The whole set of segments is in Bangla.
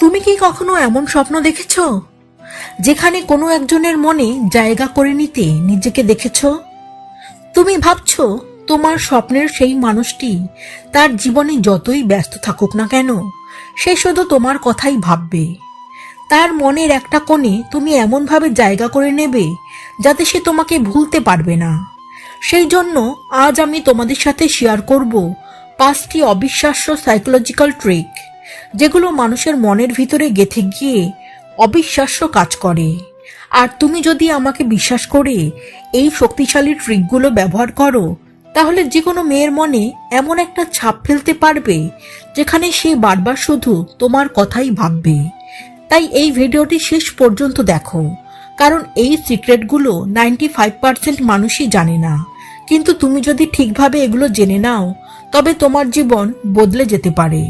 তুমি কি কখনো এমন স্বপ্ন দেখেছ? যেখানে কোনো একজনের মনে জায়গা করে নিতে নিজেকে দেখেছ? তুমি ভাবছ, তোমার স্বপ্নের সেই মানুষটি তার জীবনে যতই ব্যস্ত থাকুক না কেন, সে শুধু তোমার কথাই ভাববে। তার মনের একটা কোণে তুমি এমনভাবে জায়গা করে নেবে যাতে সে তোমাকে ভুলতে পারবে না। সেই জন্য আজ আমি তোমাদের সাথে শেয়ার করব পাঁচটি অবিশ্বাস্য সাইকোলজিক্যাল ট্রিক যেগুলো মানুষের মনের ভিতরে গেথে গিয়ে অবিশ্বাস্য কাজ করে। আর তুমি যদি আমাকে বিশ্বাস করে এই শক্তিশালী ট্রিকগুলো ব্যবহার করো, তাহলে যে কোনো মেয়ের মনে এমন একটা ছাপ ফেলতে পারবে, যেখানে সে বারবার শুধু তোমার কথাই ভাববে। তাই এই ভিডিওটি শেষ পর্যন্ত দেখো, কারণ এই সিক্রেটগুলো নাইনটি ফাইভ পার্সেন্ট মানুষই জানে না। কিন্তু তুমি যদি ঠিকভাবে এগুলো জেনে নাও, তবে তোমার জীবন বদলে যেতে পারে।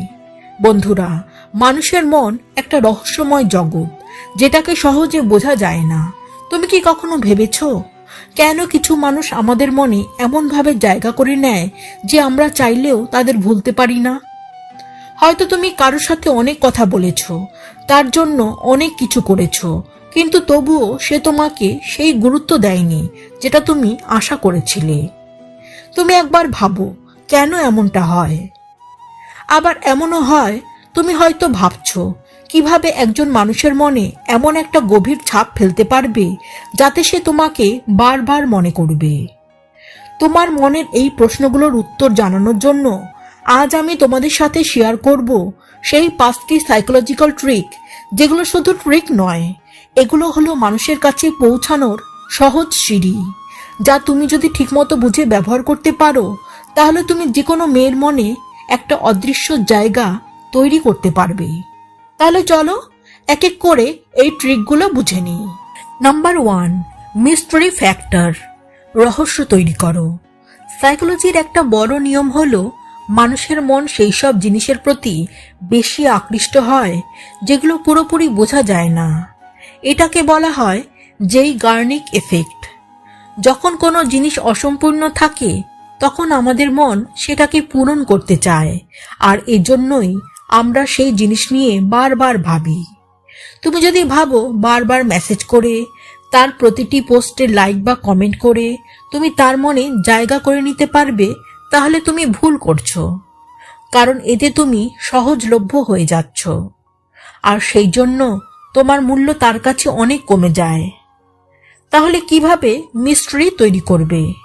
বন্ধুরা, মানুষের মন একটা রহস্যময় জগৎ, যেটাকে সহজে বোঝা যায় না। তুমি কি কখনো ভেবেছ? কেন কিছু মানুষ আমাদের মনে এমনভাবে জায়গা করে নেয় যে আমরা চাইলেও তাদের ভুলতে পারি না? হয়তো তুমি কারোর সাথে অনেক কথা বলেছ, তার জন্য অনেক কিছু করেছ, কিন্তু তবুও সে তোমাকে সেই গুরুত্ব দেয়নি যেটা তুমি আশা করেছিলে। তুমি একবার ভাবো, কেন এমনটা হয়? আবার এমনও হয়, তুমি হয়তো ভাবছ, কীভাবে একজন মানুষের মনে এমন একটা গভীর ছাপ ফেলতে পারবে, যাতে সে তোমাকে বারবার মনে করবে? তোমার মনের এই প্রশ্নগুলোর উত্তর জানানোর জন্য আজ আমি তোমাদের সাথে শেয়ার করব সেই পাঁচটি সাইকোলজিক্যাল ট্রিক যেগুলো শুধু ট্রিক নয়, এগুলো হলো মানুষের কাছে পৌঁছানোর সহজ সিঁড়ি, যা তুমি যদি ঠিকমতো বুঝে ব্যবহার করতে পারো, তাহলে তুমি যে কোনো মেয়ের মনে একটা অদৃশ্য জায়গা তৈরি করতে পারবে। তাহলে চলো এক এক করে এই ট্রিকগুলো বুঝে নিই। নাম্বার ওয়ান মিস্ট্রি ফ্যাক্টর রহস্য তৈরি করো। সাইকোলজির একটা বড় নিয়ম হলো, মানুষের মন সেই সব জিনিসের প্রতি বেশি আকৃষ্ট হয়, যেগুলো পুরোপুরি বোঝা যায় না। এটাকে বলা হয় যেই গার্নিক এফেক্ট। যখন কোনো জিনিস অসম্পূর্ণ থাকে তখন আমাদের মন সেটাকে পূরণ করতে চায়, আর এজন্যই আমরা সেই জিনিস নিয়ে বারবার ভাবি। তুমি যদি ভাবো বারবার মেসেজ করে, তার প্রতিটি পোস্টে লাইক বা কমেন্ট করে, তুমি তার মনে জায়গা করে নিতে পারবে, তাহলে তুমি ভুল করছ। কারণ এতে তুমি সহজলভ্য হয়ে যাচ্ছ। আর সেই জন্য তোমার মূল্য তার কাছে অনেক কমে যায়। তাহলে কীভাবে মিস্ট্রি তৈরি করবে?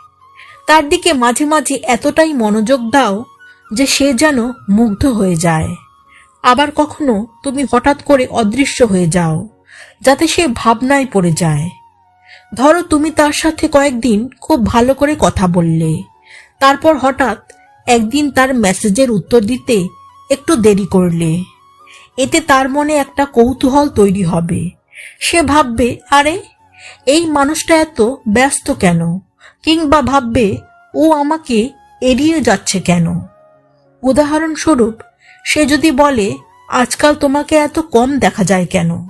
তার দিকে মাঝে মাঝে এতটাই মনোযোগ দাও যে সে যেন মুগ্ধ হয়ে যায়। আবার কখনো তুমি হঠাৎ করে অদৃশ্য হয়ে যাও, যাতে সে ভাবনায় পড়ে যায়। ধরো তুমি তার সাথে কয়েকদিন খুব ভালো করে কথা বললে। তারপর হঠাৎ একদিন তার মেসেজের উত্তর দিতে একটু দেরি করলে। এতে তার মনে একটা কৌতূহল তৈরি হবে। সে ভাববে, আরে, এই মানুষটা এত ব্যস্ত কেন? কিংবা ভাববে, ও আমাকে এড়িয়ে যাচ্ছে কেন? উদাহরণস্বরূপ, সে যদি বলে, আজকাল তোমাকে এত কম দেখা যায় কেন?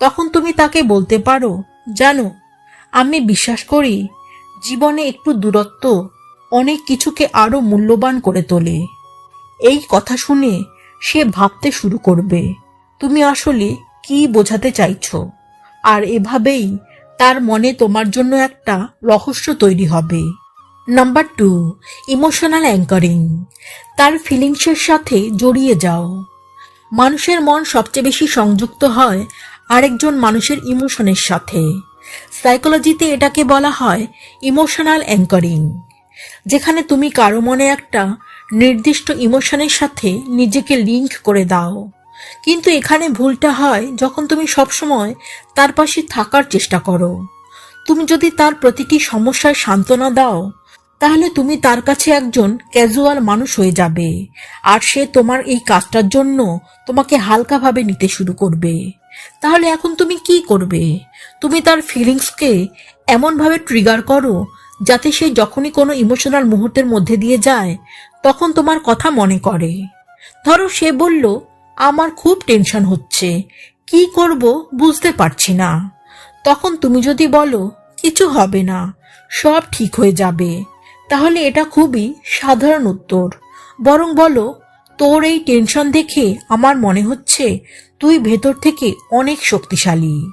তখন তুমি তাকে বলতে পারো, জানো, আমি বিশ্বাস করি, জীবনে একটু দূরত্ব অনেক কিছুকে আরও মূল্যবান করে তোলে। এই কথা শুনে সে ভাবতে শুরু করবে, তুমি আসলে কি বোঝাতে চাইছো? আর এভাবেই তার মনে তোমার জন্য একটা রহস্য তৈরি হবে। নাম্বার টু ইমোশনাল অ্যাঙ্কারিং তার ফিলিংসের সাথে জড়িয়ে যাও। মানুষের মন সবচেয়ে বেশি সংযুক্ত হয় আরেকজন মানুষের ইমোশনের সাথে। সাইকোলজিতে এটাকে বলা হয় ইমোশনাল অ্যাঙ্কারিং যেখানে তুমি কারও মনে একটা নির্দিষ্ট ইমোশনের সাথে নিজেকে লিংক করে দাও। কিন্তু এখানে ভুলটা হয় যখন তুমি সবসময় তার পাশে থাকার চেষ্টা করো। তুমি যদি তার প্রতিটি সমস্যায় সান্ত্বনা দাও, তাহলে তুমি তার কাছে একজন ক্যাজুয়াল মানুষ হয়ে যাবে আর সে তোমার এই কাজটার জন্য তোমাকে হালকাভাবে নিতে শুরু করবে। তাহলে এখন তুমি কি করবে? তুমি তার ফিলিংসকে এমনভাবে ট্রিগার করো যাতে সে যখনই কোনো ইমোশনাল মুহূর্তের মধ্যে দিয়ে যায়, তখন তোমার কথা মনে করে। ধরো সে বলল আমার খুব টেনশন হচ্ছে। কি করব বুঝতে পারছি না। তখন তুমি যদি বলো, কিছু হবে না, সব ঠিক হয়ে যাবে, তাহলে এটা খুবই সাধারণ উত্তর। বরং বলো, তোর এই টেনশন দেখে আমার মনে হচ্ছে তুই ভেতর থেকে অনেক শক্তিশালী।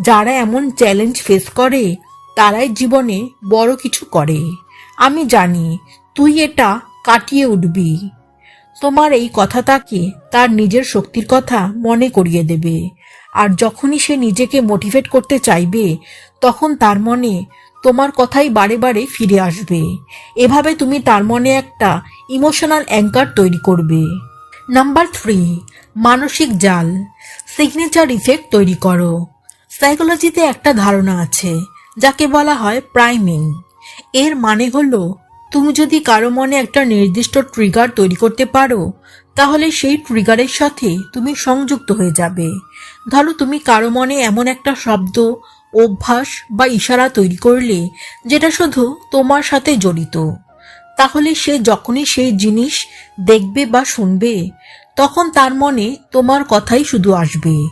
যারা এমন চ্যালেঞ্জ ফেস করে, তারাই জীবনে বড় কিছু করে। আমি জানি তুই এটা কাটিয়ে উঠবি। তোমার এই কথা তাকে তার নিজের শক্তির কথা মনে করিয়ে দেবে। আর যখনই সে নিজেকে মোটিভেট করতে চাইবে, তখন তার মনে তোমার কথাই বারে বারে ফিরে আসবে। এভাবে তুমি তার মনে একটা ইমোশনাল অ্যাঙ্কার তৈরি করবে। নাম্বার থ্রি মানসিক জাল। সিগনেচার ইফেক্ট তৈরি করো। সাইকোলজিতে একটা ধারণা আছে, যাকে বলা হয় প্রাইমিং এর মানে হলো তুমি যদি কারও মনে একটা নির্দিষ্ট ট্রিগার তৈরি করতে পারো, তাহলে সেই ট্রিগারের সাথে তুমি সংযুক্ত হয়ে যাবে। ধরো তুমি কারও মনে এমন একটা শব্দ, অভ্যাস বা ইশারা তৈরি করলে, যেটা শুধু তোমার সাথে জড়িত। তাহলে সে যখনই সেই জিনিস দেখবে বা শুনবে, তখন তার মনে তোমার কথাই শুধু আসবে।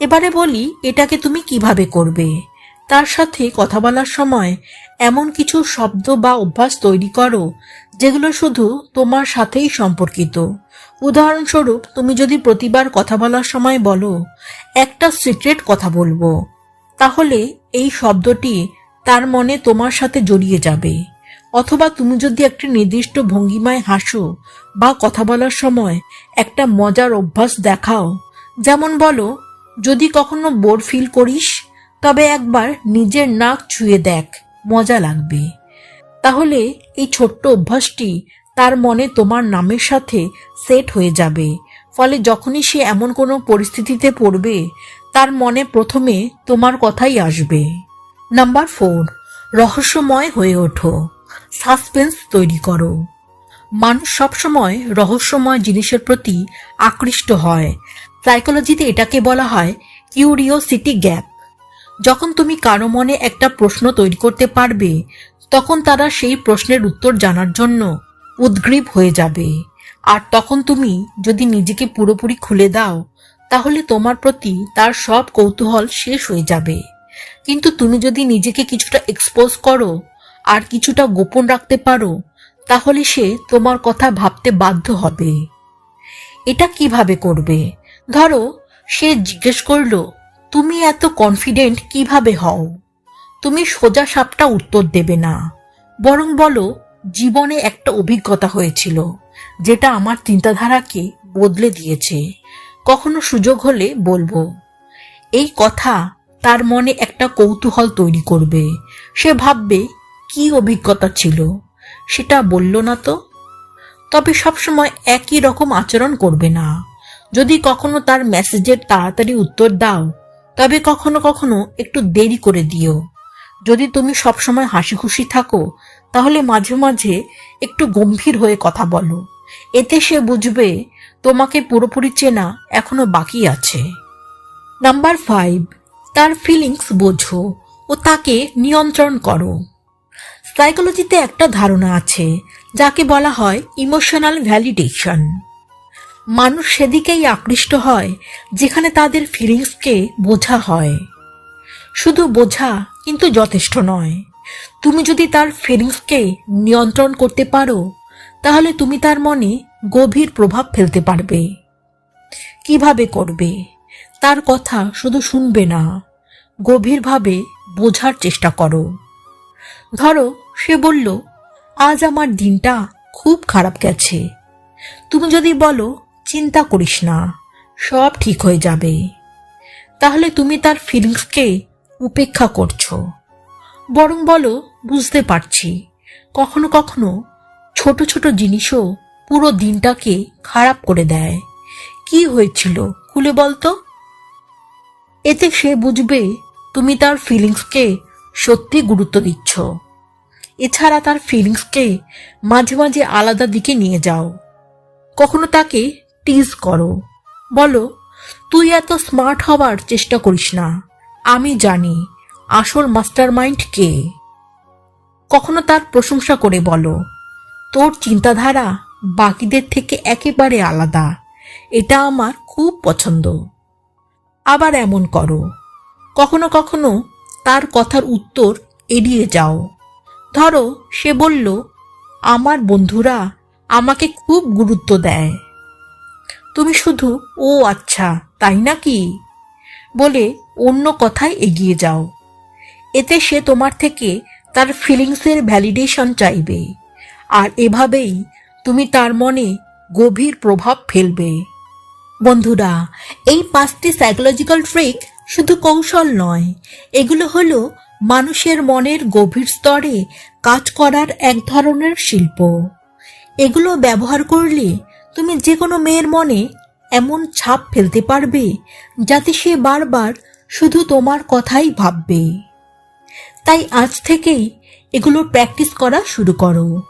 এবারে বলি, এটাকে তুমি কীভাবে করবে? তার সাথে কথা বলার সময় এমন কিছু শব্দ বা অভ্যাস তৈরি করো, যেগুলো শুধু তোমার সাথেই সম্পর্কিত। উদাহরণস্বরূপ, তুমি যদি প্রতিবার কথা বলার সময় বলো, একটা সিক্রেট কথা বলব, তাহলে এই শব্দটি তার মনে তোমার সাথে জড়িয়ে যাবে। অথবা তুমি যদি একটি নির্দিষ্ট ভঙ্গিমায় হাসো বা কথা বলার সময় একটা মজার অভ্যাস দেখাও, যেমন বলো, যদি কখনো বোর ফিল করিস তবে একবার নিজের নাক ছুঁয়ে দেখ, মজা লাগবে। তাহলে এই ছোট্ট অভ্যাসটি তার মনে তোমার নামের সাথে সেট হয়ে যাবে। ফলে যখনই সে এমন কোনো পরিস্থিতিতে পড়বে, তার মনে প্রথমে তোমার কথাই আসবে। নাম্বার ফোর, রহস্যময় হয়ে ওঠো। সাসপেন্স তৈরি করো। মানুষ সবসময় রহস্যময় জিনিসের প্রতি আকৃষ্ট হয়। সাইকোলজিতে এটাকে বলা হয় কিউরিওসিটি গ্যাপ। যখন তুমি কারও মনে একটা প্রশ্ন তৈরি করতে পারবে, তখন তারা সেই প্রশ্নের উত্তর জানার জন্য উদ্গ্রীব হয়ে যাবে। আর তখন তুমি যদি নিজেকে পুরোপুরি খুলে দাও, তাহলে তোমার প্রতি তার সব কৌতূহল শেষ হয়ে যাবে। কিন্তু তুমি যদি নিজেকে কিছুটা এক্সপোজ করো, আর কিছুটা গোপন রাখতে পারো, তাহলে সে তোমার কথা ভাবতে বাধ্য হবে। এটা কীভাবে করবে? ধরো, সে জিজ্ঞেস করল তুমি এত কনফিডেন্ট কীভাবে হও? তুমি সোজা সাপটা উত্তর দেবে না। বরং বলো, জীবনে একটা অভিজ্ঞতা হয়েছিল, যেটা আমার চিন্তাধারাকে বদলে দিয়েছে। কখনো সুযোগ হলে বলব, এই কথা তার মনে একটা কৌতূহল তৈরি করবে। সে ভাববে, কি অভিজ্ঞতা ছিল? সেটা বলল না তো? তবে সবসময় একই রকম আচরণ করবে না। যদি কখনো তার মেসেজের তাড়াতাড়ি উত্তর দাও তবে কখনো কখনো একটু দেরি করে দিও। যদি তুমি সবসময় হাসি খুশি থাকো, তাহলে মাঝে মাঝে একটু গম্ভীর হয়ে কথা বলো। এতে সে বুঝবে তোমাকে পুরোপুরি চেনা এখনও বাকি আছে। নাম্বার ফাইভ, তার ফিলিংস বোঝো ও তাকে নিয়ন্ত্রণ করো। সাইকোলজিতে একটা ধারণা আছে, যাকে বলা হয় ইমোশনাল ভ্যালিডেশন। মানুষ সেদিকেই আকৃষ্ট হয়, যেখানে তাদের ফিলিংসকে বোঝা হয়। শুধু বোঝা কিন্তু যথেষ্ট নয়। তুমি যদি তার ফিলিংসকে নিয়ন্ত্রণ করতে পারো, তাহলে তুমি তার মনে গভীর প্রভাব ফেলতে পারবে। কীভাবে করবে? তার কথা শুধু শুনবে না। গভীরভাবে বোঝার চেষ্টা করো। ধরো, সে বলল, আজ আমার দিনটা খুব খারাপ গেছে। তুমি যদি বলো চিন্তা করিস না, সব ঠিক হয়ে যাবে। তাহলে তুমি তার ফিলিংসকে উপেক্ষা করছ। বরং বলো, বুঝতে পারছি, কখনো কখনো ছোট ছোট জিনিসও পুরো দিনটাকে খারাপ করে দেয়। কি হয়েছিল, খুলে বলতো? এতে সে বুঝবে তুমি তার ফিলিংসকে সত্যি গুরুত্ব দিচ্ছ। এছাড়া তার ফিলিংসকে মাঝে মাঝে আলাদা দিকে নিয়ে যাও। কখনো তাকে টিজ করো। বলো, তুই এত স্মার্ট হওয়ার চেষ্টা করিস না। আমি জানি, আসল মাস্টার মাইন্ড কে? কখনো তার প্রশংসা করে বলো, তোর চিন্তাধারা বাকিদের থেকে একেবারে আলাদা। এটা আমার খুব পছন্দ। আবার এমন করো, কখনো কখনো তার কথার উত্তর এড়িয়ে যাও। ধরো, সে বলল, আমার বন্ধুরা আমাকে খুব গুরুত্ব দেয়। তুমি শুধু, ও আচ্ছা তাই নাকি? বলে অন্য কথায় এগিয়ে যাও। এতে সে তোমার থেকে তার ফিলিংসের ভ্যালিডেশন চাইবে। আর এভাবেই তুমি তার মনে গভীর প্রভাব ফেলবে। বন্ধুরা, এই পাঁচটি সাইকোলজিক্যাল ট্রিক শুধু কৌশল নয়, এগুলো হলো মানুষের মনের গভীর স্তরে কাজ করার এক ধরনের শিল্প। এগুলো ব্যবহার করলে তুমি যে কোনো মেয়ের মনে এমন ছাপ ফেলতে পারবে যাতে সে বারবার শুধু তোমার কথাই ভাববে। তাই আজ থেকেই এগুলো প্র্যাকটিস করা শুরু করো।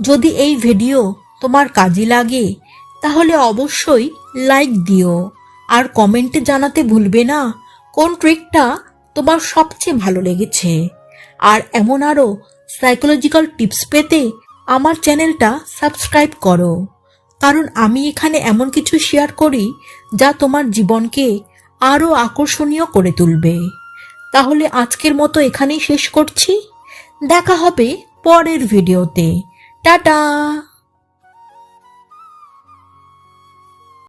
যদি এই ভিডিও তোমার কাজে লাগে, তাহলে অবশ্যই লাইক দিও। আর কমেন্টে জানাতে ভুলবে না কোন ট্রিকটা তোমার সবচেয়ে ভালো লেগেছে। আর এমন আরও সাইকোলজিক্যাল টিপস পেতে আমার চ্যানেলটা সাবস্ক্রাইব করো। কারণ আমি এখানে এমন কিছু শেয়ার করি যা তোমার জীবনকে আরও আকর্ষণীয় করে তুলবে। তাহলে আজকের মতো এখানেই শেষ করছি। দেখা হবে পরের ভিডিওতে টাটা!